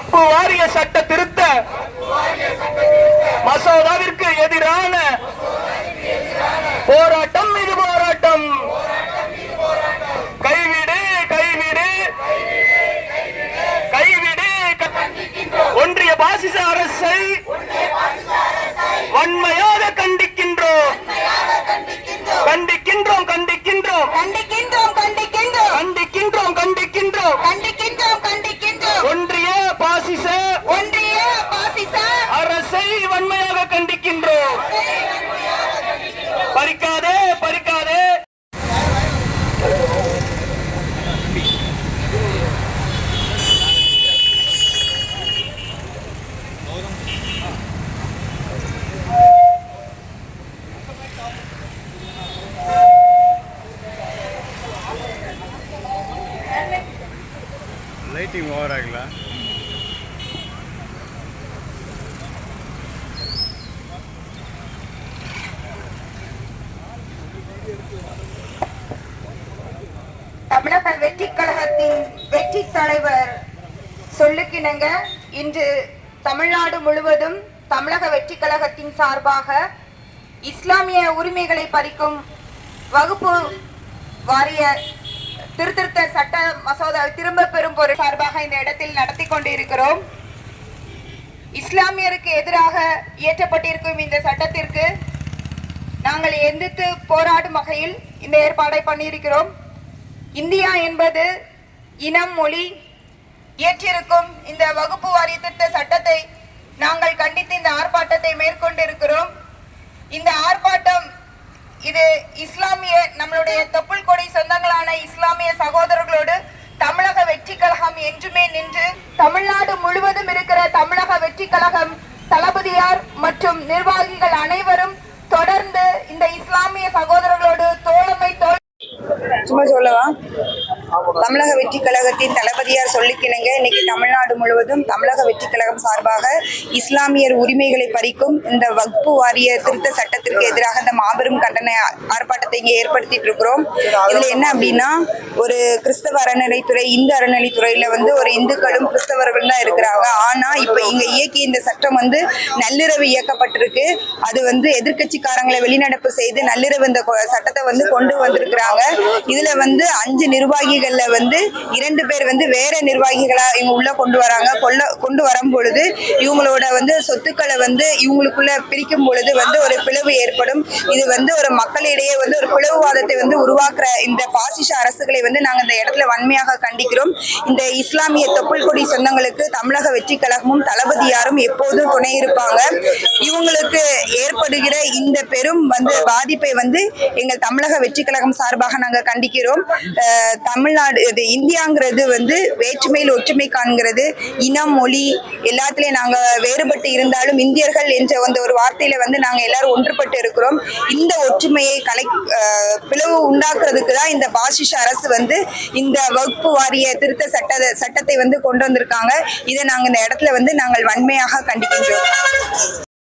வக்பு வாரிய சட்ட திருத்த மசோதாவிற்கு எதிரான போராட்டம் இது போராட்டம். கைவிடு கைவிடு கைவிடு. ஒன்றிய பாசிச அரசை வன்மையாக கண்டிக்கின்றோம் கண்டிக்கின்றோம். கண்டிக்கின்றோம் கண்டிக்கின்றோம் கண்டிக்கின்றோம் கண்டிக்கின்றோம் கண்டிக்கின்றோம் கண்டிக்கின்றோம் ஒன்றிய பாசிச ஒன்றிய பாசிச அரசை வன்மையாக கண்டிக்கின்றோம் பறிக்காதே பறிக்காதே ಲೈಟಿಂಗ್ ಓವರ್ ಆಗಿಲ್ಲ தமிழக வெற்றி கழகத்தின் வெற்றி தலைவர் சொல்லுக்கிணங்க இன்று தமிழ்நாடு முழுவதும் தமிழக வெற்றி கழகத்தின் சார்பாக இஸ்லாமிய உரிமைகளை பறிக்கும் வகுப்பு வாரிய திருத்திருத்த சட்ட மசோதா திரும்ப பெறும் பொருள் இந்த இடத்தில் நடத்தி கொண்டிருக்கிறோம். இஸ்லாமியருக்கு எதிராக இயற்றப்பட்டிருக்கும் இந்த சட்டத்திற்கு நாங்கள் எந்தித்து போராடும் வகையில் இந்த ஏற்பாடை பண்ணியிருக்கிறோம். இந்தியா என்பது இனம் மொழி இயற்றிருக்கும் இந்த வகுப்பு வாரிய திட்ட சட்டத்தை நாங்கள் கண்டித்து இந்த ஆர்ப்பாட்டத்தை மேற்கொண்டிருக்கிறோம். இந்த ஆர்ப்பாட்டம் இது இஸ்லாமிய நம்மளுடைய தொப்புள் கொடி சொந்தங்களான இஸ்லாமிய சகோதரர்களோடு என்றுமே நின்று தமிழ்நாடு முழுவதும் இருக்கிற தமிழக வெற்றி கழகம் தளபதியார் மற்றும் நிர்வாகிகள் அனைவரும் தொடர்ந்து இந்த இஸ்லாமிய சகோதரர்களோடு தோழமை தோல் சும்மா சொல்லவா? தமிழக வெற்றி கழகத்தின் தளபதியார் சொல்லிக்கிணங்க. இன்னைக்கு தமிழ்நாடு முழுவதும் தமிழக வெற்றி கழகம் சார்பாக இஸ்லாமியர் உரிமைகளை பறிக்கும் இந்த வக்பு வாரிய திருத்த சட்டத்திற்கு எதிராக இந்த மாபெரும் கண்டன ஆர்ப்பாட்டத்தை இங்கே ஏற்படுத்திட்டு இருக்கிறோம். இதுல என்ன அப்படின்னா ஒரு கிறிஸ்தவ அறநிலைத்துறை இந்து அறநிலைத்துறையில வந்து ஒரு இந்துக்களும் கிறிஸ்தவர்களும் தான் இருக்கிறாங்க. ஆனா இப்ப இங்க இயக்கிய இந்த சட்டம் வந்து நள்ளிரவு இயக்கப்பட்டிருக்கு. அது வந்து எதிர்க்கட்சிக்காரங்களை வெளிநடப்பு செய்து நள்ளிரவு இந்த கொ- சட்டத்தை வந்து கொண்டு வந்திருக்கிறாங்க. இதுல வந்து அஞ்சு நிர்வாகிகள்ல வந்து இரண்டு பேர் வந்து வேற நிர்வாகிகளா இவங்க உள்ள கொண்டு வராங்க. கொள்ள கொண்டு வரும் பொழுது இவங்களோட வந்து சொத்துக்களை வந்து இவங்களுக்குள்ள பிரிக்கும் பொழுது வந்து ஒரு பிளவு ஏற்படும். இது வந்து ஒரு மக்களிடையே வந்து ஒரு பிளவுவாதத்தை வந்து உருவாக்குற இந்த பாசிச அரசுகளை வந்து நாங்கள் இந்த இடத்துல வன்மையாக கண்டிக்கிறோம். இந்த இஸ்லாமிய தொப்புள் கொடி சொந்தங்களுக்கு தமிழக வெற்றி கழகமும் தளபதியாரும் எப்போதும் துணை இருப்பாங்க. இவங்களுக்கு ஏற்படுகிற இந்த பெரும் வந்து பாதிப்பை வந்து எங்கள் தமிழக வெற்றி கழகம் சார்பாக நாங்கள் கண்டிக்கிறோம். தமிழ்நாடு தமிழ்நாடு இது இந்தியாங்கிறது வந்து வேற்றுமையில் ஒற்றுமை காண்கிறது இனம் மொழி எல்லாத்துலேயும் நாங்கள் வேறுபட்டு இருந்தாலும் இந்தியர்கள் என்ற அந்த ஒரு வார்த்தையில வந்து நாங்கள் எல்லாரும் ஒன்றுபட்டு இருக்கிறோம். இந்த ஒற்றுமையை கலை பிளவு உண்டாக்குறதுக்கு தான் இந்த பாசிஷ அரசு வந்து இந்த வகுப்பு வாரிய திருத்த சட்ட சட்டத்தை வந்து கொண்டு வந்திருக்காங்க. இதை நாங்கள் இந்த இடத்துல வந்து நாங்கள் வன்மையாக கண்டிக்கின்றோம்.